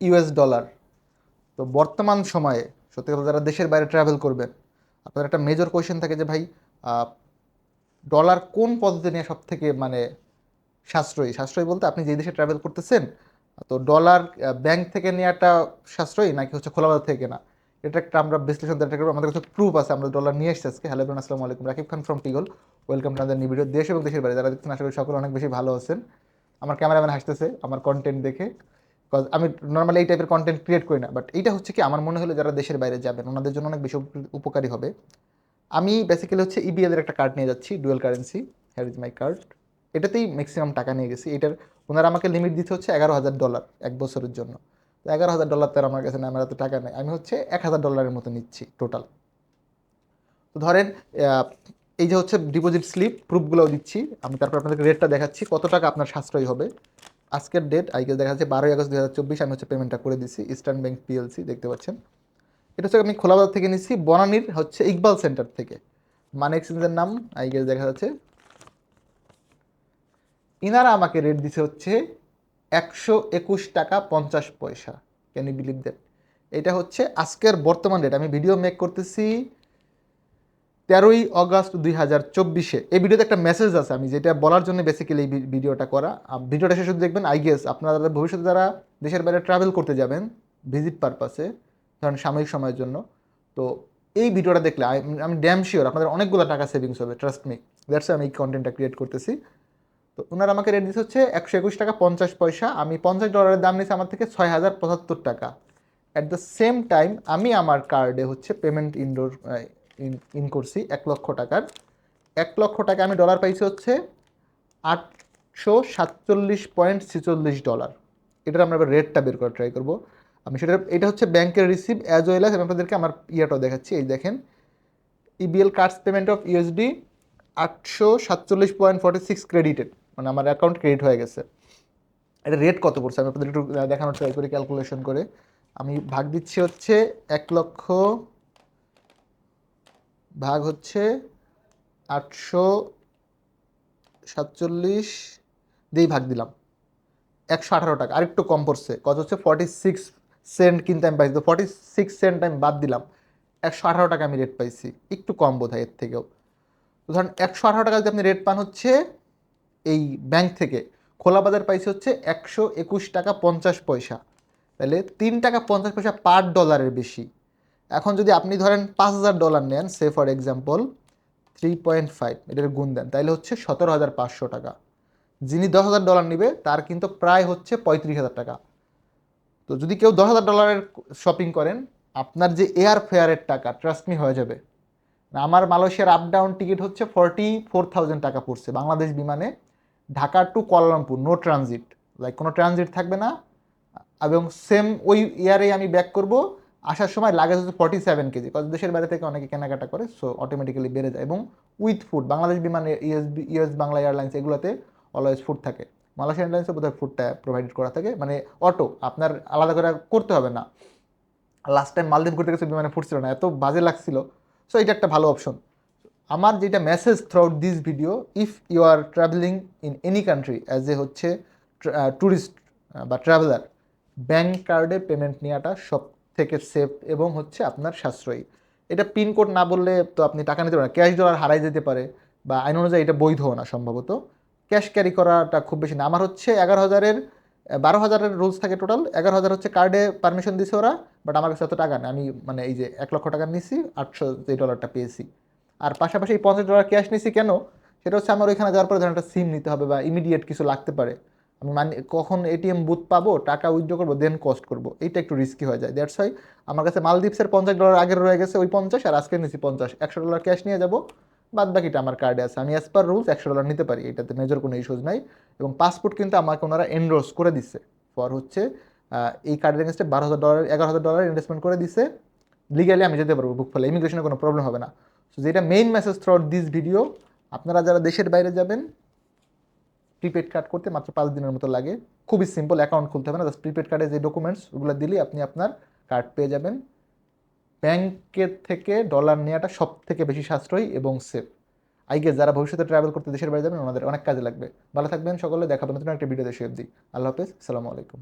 US dollar. তো বর্তমান সময়ে, সত্যি কথা যারা দেশের বাইরে ট্রাভেল করবেন, আপনাদের একটা মেজর কোয়েশ্চেন থাকে যে ভাই ডলার কোন পদ্ধতি নিয়ে সব থেকে মানে সাশ্রয়ী? সাশ্রয়ী বলতে আপনি যে দেশে ট্রাভেল করতেছেন, তো ডলার ব্যাংক থেকে নেওয়াটা সাশ্রয়ী নাকি হচ্ছে খোলাবাজার থেকে না এটা একটা আমরা বিশ্লেষণ দেখা করব আমাদের কাছে প্রুফ আছে, আমরা ডলার নিয়ে এসেছি আজকে। হ্যালো আসসালামু আলাইকুম। রাকিব খান ফ্রম পিগল ওয়েলকাম টু নিউ ভিডিও দেশ এবং দেশের বাইরে। যারা দেখছেন, আশা করি সকলে অনেক বেশি ভালো আছেন। আমার ক্যামেরাম্যান হাসতেছে, আমার কন্টেন্ট দেখে। কজ আমি নর্মালি এই টাইপের কন্টেন্ট ক্রিয়েট করি না বাট এইটা হচ্ছে কি, আমার মনে হলো যারা দেশের বাইরে যাবেন, ওনাদের জন্য অনেক বেশি উপ- উপকারী হবে। আমি বেসিক্যালি হচ্ছে ইবিএল এর একটা কার্ড নিয়ে যাচ্ছি dual currency here is my card এটাতেই ম্যাক্সিমাম টাকা নিয়ে গেছি। এটার, ওনারা আমাকে লিমিট দিতে হচ্ছে এগারো হাজার ডলার এক বছরের জন্য। তো এগারো হাজার ডলার তো আমার কাছে না আমার এত টাকা নেই। আমি হচ্ছে এক হাজার ডলারের মতো নিচ্ছি টোটাল তো ধরেন এই যে হচ্ছে ডিপোজিট স্লিপ প্রুফগুলোও দিচ্ছি। আমি তারপর আপনাদেরকে রেটটা দেখাচ্ছি, কত টাকা আপনার সাশ্রয়ী হবে। আজকের ডেট আই দেখা যাচ্ছে বারোই আগস্ট দু হাজার চব্বিশ, আমি হচ্ছে পেমেন্টটা করে দিছি ইস্টার্ন ব্যাংক পিএলসি দেখতে পাচ্ছেন। এটা হচ্ছে আমি খোলাবাজার থেকে নিচ্ছি বনানীর হচ্ছে ইকবাল সেন্টার থেকে। মানে এক্সচেঞ্জের নাম, আই দেখা যাচ্ছে। ইনারা আমাকে রেট দিছে হচ্ছে একশো একুশ টাকা পঞ্চাশ পয়সা। ক্যান ইউ বিলিভ দ্যাট এটা হচ্ছে আজকের বর্তমান রেট আমি ভিডিও মেক করতেছি তেরোই অগস্ট দুই হাজার চব্বিশে। এই ভিডিওতে একটা মেসেজ আছে আমি, যেটা বলার জন্য বেসিক্যালি এই ভিডিওটা করা। ভিডিওটা শেষ অবধি দেখবেন। আই গেস আপনারা ভবিষ্যতে যারা দেশের বাইরে ট্রাভেল করতে যাবেন ভিজিট পারপাসে ধরেন সাময়িক সময়ের জন্য, তো এই ভিডিওটা দেখলে আমি ড্যাম শিওর আপনাদের অনেকগুলো টাকা সেভিংস হবে ট্রাস্ট মি দ্যাটস আমি এই কন্টেন্টটা ক্রিয়েট করতেছি। তো ওনারা আমাকে রেট দিচ্ছে হচ্ছে একশো একুশ টাকা পঞ্চাশ পয়সা। আমি পঞ্চাশ ডলারের দাম নিয়েছি আমার থেকে ছয় হাজার পঁচাত্তর টাকা। অ্যাট দ্য সেম টাইম আমি আমার কার্ডে হচ্ছে পেমেন্ট ইনডোর ইন করছি এক লক্ষ টাকার। এক লক্ষ টাকা আমি ডলার পাইছি হচ্ছে আটশো সাতচল্লিশ পয়েন্ট ছেচল্লিশ ডলার এটার আমরা এবার রেটটা বের করার ট্রাই করব। আমি সেটা, এটা হচ্ছে ব্যাংকের রিসিভ অ্যাজ ওয়েল অ্যাজ আমি আপনাদেরকে আমার ইয়েটাও দেখাচ্ছি। এই দেখেন EBL cards payment of USD আটশো সাতচল্লিশ পয়েন্ট ফর্টি সিক্স ক্রেডিটেড মানে আমার অ্যাকাউন্ট ক্রেডিট হয়ে গেছে। এটা রেট কত পড়ছে? আমি আপনাদের একটু দেখানোর ট্রাই করি ক্যালকুলেশন করে। আমি ভাগ দিচ্ছি হচ্ছে এক লক্ষ ভাগ হচ্ছে আটশো সাতচল্লিশ দিয়েই ভাগ দিলাম। একশো আঠারো টাকা। আরেকটু কম পড়ছে। কত হচ্ছে? ফর্টি সিক্স সেন্ট কিন্তু আমি পাইছি। তো ফর্টি সিক্স সেন্ট আমি বাদ দিলাম। একশো আঠারো টাকা আমি রেট পাইছি। একটু কম বোধ হয় এর থেকেও। তো ধরেন একশো আঠারো টাকা যদি আপনি রেট পান হচ্ছে, এই ব্যাংক থেকে, খোলা বাজার পাইছে হচ্ছে একশো একুশ টাকা পঞ্চাশ পয়সা। তাহলে তিন টাকা পঞ্চাশ পয়সা পার ডলারের বেশি। এখন যদি আপনি ধরেন পাঁচ হাজার ডলার নেন, say for example three point five, এটার গুণ দেন তাহলে হচ্ছে সতেরো হাজার পাঁচশো টাকা। যিনি দশ হাজার ডলার নেবে, তার কিন্তু প্রায় হচ্ছে পঁয়ত্রিশ হাজার টাকা। তো যদি কেউ দশ হাজার ডলারের শপিং করেন, আপনার যে এয়ার ফেয়ারের টাকা ট্রাস্ট মি হয়ে যাবে। আমার মালয়েশিয়ার আপ ডাউন টিকিট হচ্ছে ফর্টি ফোর থাউজেন্ড টাকা পড়ছে, বাংলাদেশ বিমানে Dhaka to Kuala Lumpur no transit like কোনো ট্রানজিট থাকবে না। এবং সেম ওই ইয়ারে আমি ব্যাক করব আসার সময় লাগেজ হচ্ছে ফর্টি সেভেন কেজি কত দেশের বাইরে থেকে অনেকে কেনাকাটা করে সো অটোমেটিক্যালি বেড়ে যায়। এবং উইথ ফুড বাংলাদেশ বিমানে ইউএসবি ইউএস বাংলা এয়ারলাইন্স এগুলোতে অলওয়েজ ফুড থাকে। মালয়েশিয়া এয়ারলাইন্সে বোধহয় ফুডটা প্রোভাইড করা থাকে। মানে অটো আপনার আলাদা করে করতে হবে না। লাস্ট টাইম মালদ্বীপ ঘুরতে গেছে, বিমানে ফুড ছিল না, এত বাজে লাগছিল। সো এটা একটা ভালো অপশন আমার যেটা message throughout this video if you are travelling in any country as a হচ্ছে ট্যুরিস্ট বা ট্রাভেলার ব্যাংক কার্ডে পেমেন্ট নেওয়াটা সব থেকে সেফ এবং হচ্ছে আপনার সাশ্রয়ী। এটা পিনকোড না বললে তো আপনি টাকা নিতে পারেন ক্যাশ ডলার হারাই যেতে পারে বা আইন অনুযায়ী এটা বৈধ না সম্ভবত। ক্যাশ ক্যারি করাটা খুব বেশি না। আমার হচ্ছে এগারো হাজারের বারো হাজারের রুলস থাকে টোটাল এগারো হাজার হচ্ছে কার্ডে পারমিশন দিছে ওরা বাট আমার কাছে এত টাকা নেই। আমি মানে এই যে এক লক্ষ টাকা নিছি, আটশো যে ডলারটা পেয়েছি। আর পাশাপাশি এই পঞ্চাশ ডলার ক্যাশ নিছি কেন? সেটা হচ্ছে আমার ওইখানে যাওয়ার পরে ধরেন একটা সিম নিতে হবে বা ইমিডিয়েট কিছু লাগতে পারে। আমি মানে কখন এটিএম বুথ পাবো, টাকা উইথড্র করব দেন কস্ট করব। এইটা একটু রিস্কি হয়ে যায়। দ্যাটস ওয়াই আমার কাছে মালদ্বীপসের পঞ্চাশ ডলার আগের রয়ে গেছে ওই পঞ্চাশ, আর আজকে নিছি পঞ্চাশ। একশো ডলার ক্যাশ নিয়ে যাব, বাদ বাকিটা আমার কার্ডে আছে। আমি অ্যাজ পার রুলস একশো ডলার নিতে পারি, এটাতে মেজর কোনো ইস্যুজ নাই। এবং পাসপোর্ট কিন্তু আমাকে ওনারা এনরোস করে দিচ্ছে। ফর হচ্ছে এই কার্ডের এগেনস্টে বারো হাজার ডলার এগারো হাজার ডলার ইনভেস্টমেন্ট করে দিছে লিগালি আমি যেতে পারব বুক ফলে ইমিগ্রেশনে কোনো প্রবলেম হবে না। সো যেটা main message through this video আপনারা যারা দেশের বাইরে যাবেন প্রিপেড কার্ড করতে মাত্র পাঁচ দিনের মতো লাগে। খুবই সিম্পল অ্যাকাউন্ট খুলতে হবে না জাস্ট প্রিপেড কার্ডে যে ডকুমেন্টস ওগুলো দিলেই আপনি আপনার কার্ড পেয়ে যাবেন। ব্যাংকের থেকে ডলার নেওয়াটা সব থেকে বেশি সাশ্রয়ী এবং সেফ আই গেস যারা ভবিষ্যতে ট্রাভেল করতে দেশের বাইরে যাবেন, ওনাদের অনেক কাজে লাগবে। ভালো থাকবেন সকলে দেখাবেন নতুন একটা ভিডিও দেশে অবধি। আল্লাহ হাফেজ সালামু আলাইকুম।